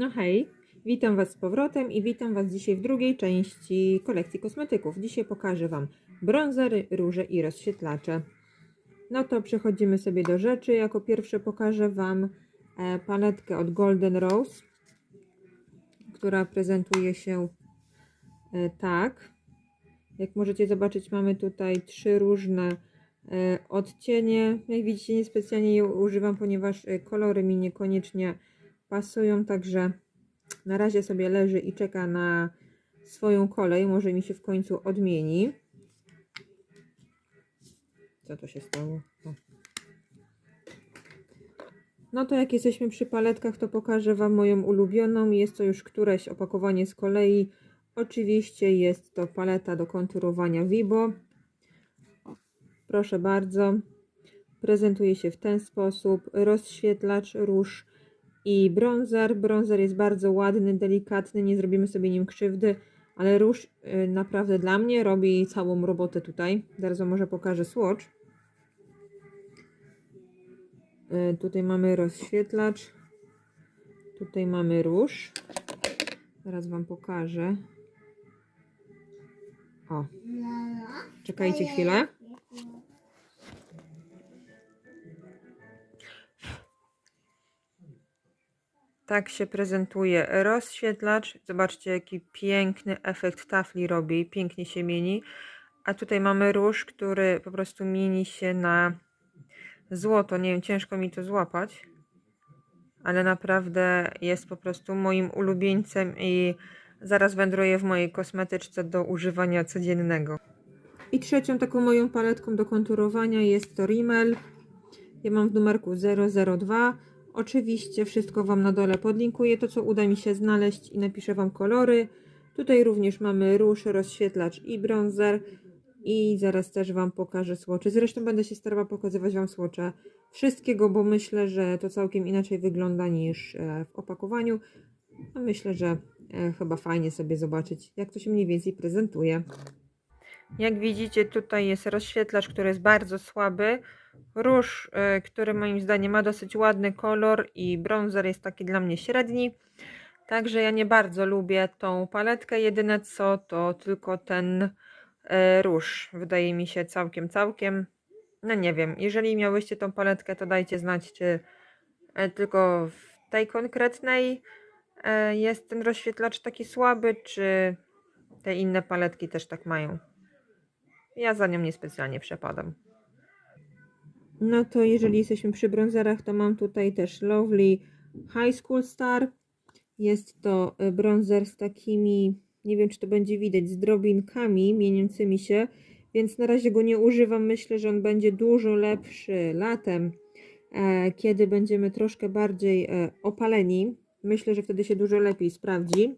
No hej, witam Was z powrotem i witam Was dzisiaj w drugiej części kolekcji kosmetyków. Dzisiaj pokażę Wam bronzery, róże i rozświetlacze. No to przechodzimy sobie do rzeczy. Jako pierwsze pokażę Wam e, paletkę od Golden Rose, która prezentuje się e, tak. Jak możecie zobaczyć, mamy tutaj trzy różne e, odcienie. Jak widzicie, niespecjalnie je używam, ponieważ kolory mi niekoniecznie pasują, także na razie sobie leży i czeka na swoją kolej. Może mi się w końcu odmieni. Co to się stało? O. No to jak jesteśmy przy paletkach, to pokażę Wam moją ulubioną. Jest to już któreś opakowanie z kolei. Oczywiście jest to paleta do konturowania Vibo. Proszę bardzo. Prezentuje się w ten sposób. Rozświetlacz róż i bronzer. Bronzer jest bardzo ładny, delikatny, nie zrobimy sobie nim krzywdy, ale róż y, naprawdę dla mnie robi całą robotę tutaj. Zaraz może pokażę swatch. Y, Tutaj mamy rozświetlacz. Tutaj mamy róż. Zaraz Wam pokażę. O, czekajcie chwilę. Tak się prezentuje rozświetlacz. Zobaczcie, jaki piękny efekt tafli robi. Pięknie się mieni. A tutaj mamy róż, który po prostu mieni się na złoto. Nie wiem, ciężko mi to złapać. Ale naprawdę jest po prostu moim ulubieńcem i zaraz wędruje w mojej kosmetyczce do używania codziennego. I trzecią taką moją paletką do konturowania jest to Rimmel. Ja mam w numerku 002. Oczywiście wszystko Wam na dole podlinkuję, to co uda mi się znaleźć i napiszę Wam kolory. Tutaj również mamy róż, rozświetlacz i bronzer. I zaraz też Wam pokażę słocze. Zresztą będę się starała pokazywać Wam słocze wszystkiego, bo myślę, że to całkiem inaczej wygląda niż e, w opakowaniu. A myślę, że e, chyba fajnie sobie zobaczyć, jak to się mniej więcej prezentuje. Jak widzicie, tutaj jest rozświetlacz, który jest bardzo słaby. Róż, y, który moim zdaniem ma dosyć ładny kolor i bronzer jest taki dla mnie średni. Także ja nie bardzo lubię tą paletkę. Jedyne co to tylko ten y, róż. Wydaje mi się całkiem, całkiem. No nie wiem, jeżeli miałyście tą paletkę, to dajcie znać, czy y, tylko w tej konkretnej jest ten rozświetlacz taki słaby, czy te inne paletki też tak mają. Ja za nią niespecjalnie przepadam. No to jeżeli jesteśmy przy bronzerach, to mam tutaj też Lovely High School Star. Jest to y, bronzer z takimi, nie wiem czy to będzie widać, z drobinkami mieniącymi się, więc na razie go nie używam. Myślę, że on będzie dużo lepszy latem, e, kiedy będziemy troszkę bardziej e, opaleni. Myślę, że wtedy się dużo lepiej sprawdzi.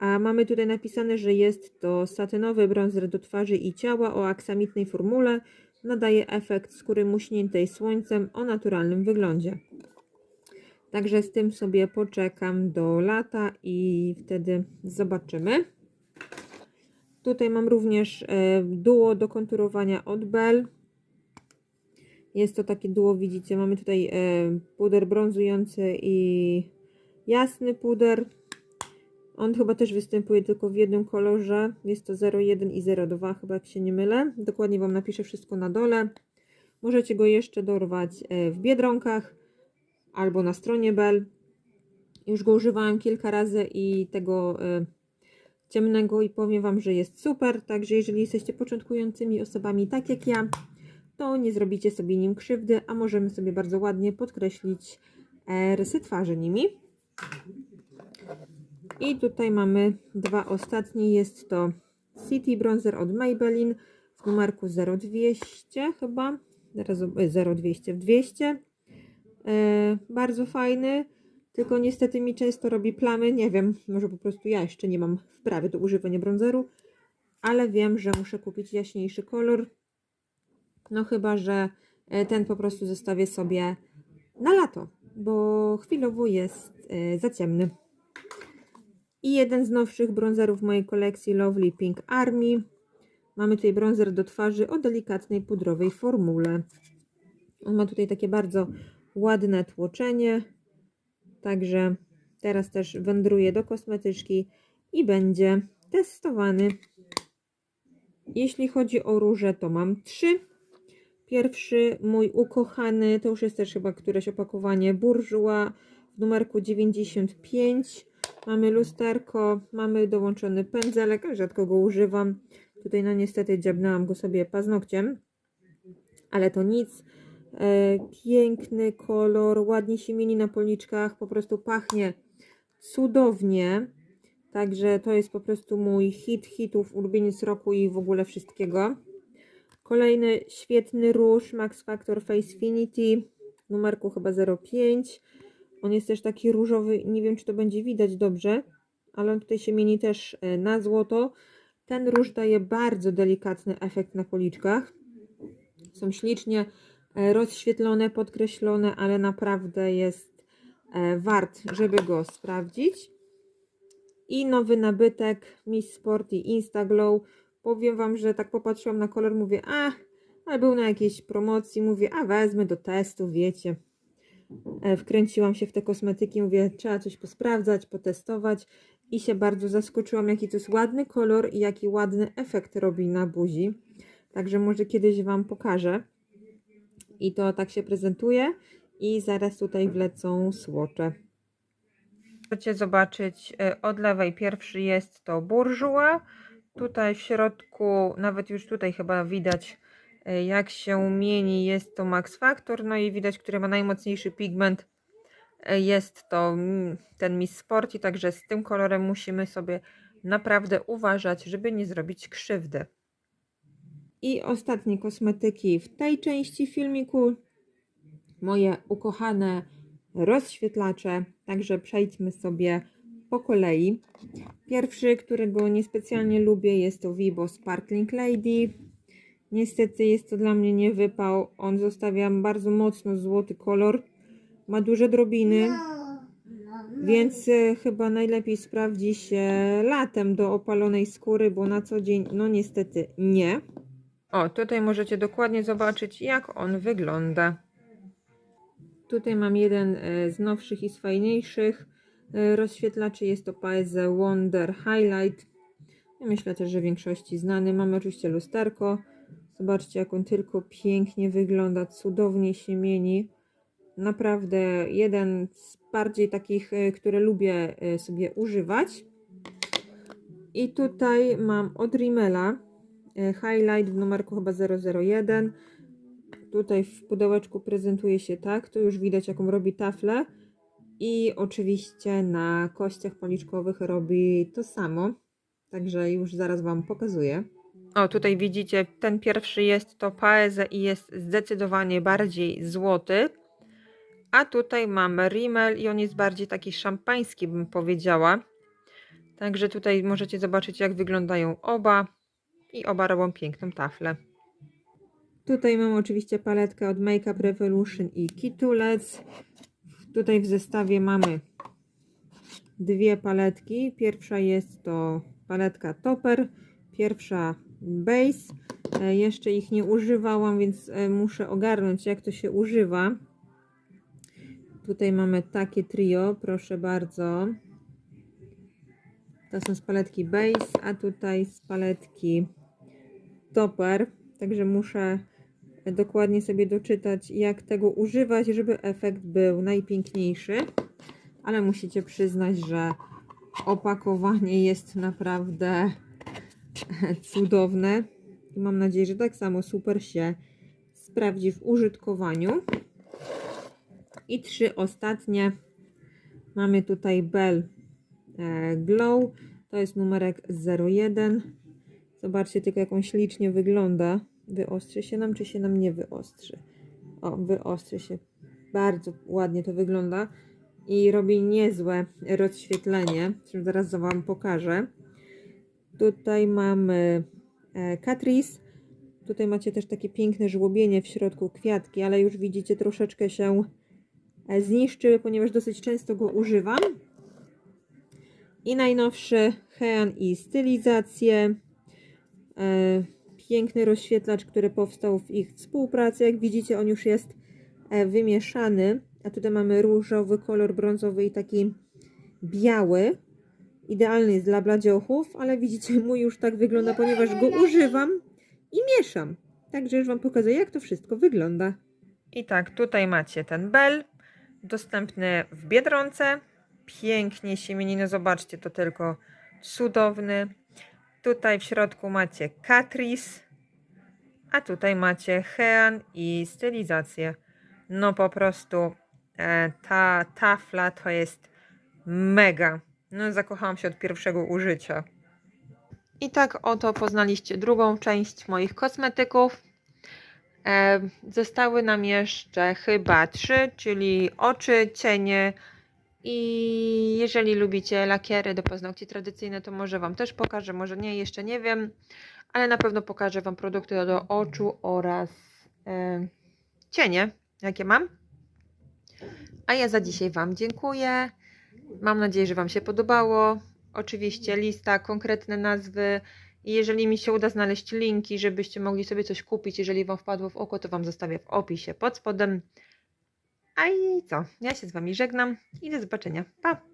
A mamy tutaj napisane, że jest to satynowy bronzer do twarzy i ciała o aksamitnej formule. Nadaje efekt skóry muśniętej słońcem o naturalnym wyglądzie. Także z tym sobie poczekam do lata i wtedy zobaczymy. Tutaj mam również e, duo do konturowania od Bell. Jest to takie duo, widzicie, mamy tutaj e, puder brązujący i jasny puder. On chyba też występuje tylko w jednym kolorze. Jest to 01 i 02, chyba jak się nie mylę. Dokładnie Wam napiszę wszystko na dole. Możecie go jeszcze dorwać e, w Biedronkach albo na stronie Bell. Już go używałam kilka razy i tego e, ciemnego i powiem Wam, że jest super. Także jeżeli jesteście początkującymi osobami tak jak ja, to nie zrobicie sobie nim krzywdy, a możemy sobie bardzo ładnie podkreślić e, rysy twarzy nimi. I tutaj mamy dwa ostatnie. Jest to City Bronzer od Maybelline w numerku 0200 chyba. Zaraz zob- 0200 w 200. E, bardzo fajny, tylko niestety mi często robi plamy. Nie wiem, może po prostu ja jeszcze nie mam wprawy do używania bronzeru, ale wiem, że muszę kupić jaśniejszy kolor. No chyba, że e, ten po prostu zostawię sobie na lato, bo chwilowo jest e, za ciemny. I jeden z nowszych bronzerów mojej kolekcji Lovely Pink Army. Mamy tutaj bronzer do twarzy o delikatnej pudrowej formule. On ma tutaj takie bardzo ładne tłoczenie. Także teraz też wędruje do kosmetyczki i będzie testowany. Jeśli chodzi o róże, to mam trzy. Pierwszy, mój ukochany, to już jest też chyba któreś opakowanie Bourjois w numerku 95. Mamy lusterko, mamy dołączony pędzelek, rzadko go używam. Tutaj no niestety dziabnęłam go sobie paznokciem, ale to nic. E, piękny kolor, ładnie się mieni na policzkach, po prostu pachnie cudownie. Także to jest po prostu mój hit hitów, ulubieniec roku i w ogóle wszystkiego. Kolejny świetny róż Max Factor Facefinity, numerku chyba 05. On jest też taki różowy, nie wiem czy to będzie widać dobrze, ale on tutaj się mieni też e, na złoto. Ten róż daje bardzo delikatny efekt na policzkach. Są ślicznie e, rozświetlone, podkreślone, ale naprawdę jest e, wart, żeby go sprawdzić. I nowy nabytek Miss Sporty Instaglow. Powiem Wam, że tak popatrzyłam na kolor, mówię, a, ale był na jakiejś promocji, mówię, a wezmę do testu, wiecie. E, Wkręciłam się w te kosmetyki, mówię, trzeba coś posprawdzać, potestować i się bardzo zaskoczyłam, jaki to jest ładny kolor i jaki ładny efekt robi na buzi. Także może kiedyś Wam pokażę. I to tak się prezentuje i zaraz tutaj wlecą słocze. Możecie zobaczyć e, od lewej pierwszy jest to Bourjois. Tutaj w środku, nawet już tutaj chyba widać jak się mieni, jest to Max Factor. No i widać, który ma najmocniejszy pigment. E, Jest to mm, ten Miss Sporty, także z tym kolorem musimy sobie naprawdę uważać, żeby nie zrobić krzywdy. I ostatnie kosmetyki w tej części filmiku. Moje ukochane rozświetlacze. Także przejdźmy sobie po kolei. Pierwszy, którego niespecjalnie lubię, jest to Vibo Sparkling Lady. Niestety jest to dla mnie nie wypał. On zostawia bardzo mocno złoty kolor. Ma duże drobiny, więc e, chyba najlepiej sprawdzi się latem do opalonej skóry, bo na co dzień, no niestety nie. O, tutaj możecie dokładnie zobaczyć, jak on wygląda. Tutaj mam jeden e, z nowszych i z fajniejszych e, rozświetlaczy. Jest to Paese Wonder Highlight. Myślę też, że w większości znany. Mamy oczywiście lusterko. Zobaczcie, jak on tylko pięknie wygląda. Cudownie się mieni. Naprawdę jeden z bardziej takich, e, które lubię e, sobie używać. I tutaj mam od Rimmela e, Highlight w numerku chyba 001. Tutaj w pudełeczku prezentuje się tak. Tu już widać, jaką robi taflę. I oczywiście na kościach policzkowych robi to samo. Także już zaraz Wam pokazuję. O, tutaj widzicie, ten pierwszy jest to Paese i jest zdecydowanie bardziej złoty. A tutaj mamy Rimmel i on jest bardziej taki szampański, bym powiedziała. Także tutaj możecie zobaczyć, jak wyglądają oba. I oba robią piękną taflę. Tutaj mam oczywiście paletkę od Makeup Revolution i Kitulec. Tutaj w zestawie mamy dwie paletki. Pierwsza jest to paletka Topper, pierwsza Base. E, Jeszcze ich nie używałam, więc e, muszę ogarnąć, jak to się używa. Tutaj mamy takie trio, proszę bardzo. To są z paletki Base, a tutaj z paletki Topper. Także muszę dokładnie sobie doczytać, jak tego używać, żeby efekt był najpiękniejszy. Ale musicie przyznać, że opakowanie jest naprawdę cudowne. Mam nadzieję, że tak samo super się sprawdzi w użytkowaniu. I trzy ostatnie. Mamy tutaj Bell e, Glow. To jest numerek 01. Zobaczcie tylko, jak on ślicznie wygląda. Wyostrzy się nam, czy się nam nie wyostrzy? O, wyostrzy się. Bardzo ładnie to wygląda. I robi niezłe rozświetlenie. Zresztą zaraz Wam pokażę. Tutaj mamy e, Catrice. Tutaj macie też takie piękne żłobienie w środku kwiatki, ale już widzicie troszeczkę się e, zniszczyły, ponieważ dosyć często go używam. I najnowszy Hean i stylizację. E, piękny rozświetlacz, który powstał w ich współpracy. Jak widzicie, on już jest wymieszany. A tutaj mamy różowy kolor, brązowy i taki biały. Idealny jest dla bladziochów, ale widzicie, mój już tak wygląda, ponieważ go używam i mieszam. Także już Wam pokazuję, jak to wszystko wygląda. I tak, tutaj macie ten bel, dostępny w Biedronce. Pięknie się mieni, no zobaczcie, to tylko cudowny. Tutaj w środku macie Catrice, a tutaj macie Hean i stylizację. No po prostu e, ta tafla to jest mega. No zakochałam się od pierwszego użycia. I tak oto poznaliście drugą część moich kosmetyków. E, zostały nam jeszcze chyba trzy, czyli oczy, cienie i jeżeli lubicie lakiery do paznokci tradycyjne, to może Wam też pokażę, może nie, jeszcze nie wiem, ale na pewno pokażę Wam produkty do oczu oraz e, cienie, jakie mam. A ja za dzisiaj Wam dziękuję. Mam nadzieję, że Wam się podobało. Oczywiście lista, konkretne nazwy. I jeżeli mi się uda znaleźć linki, żebyście mogli sobie coś kupić, jeżeli Wam wpadło w oko, to Wam zostawię w opisie pod spodem. A i co? Ja się z Wami żegnam i do zobaczenia. Pa!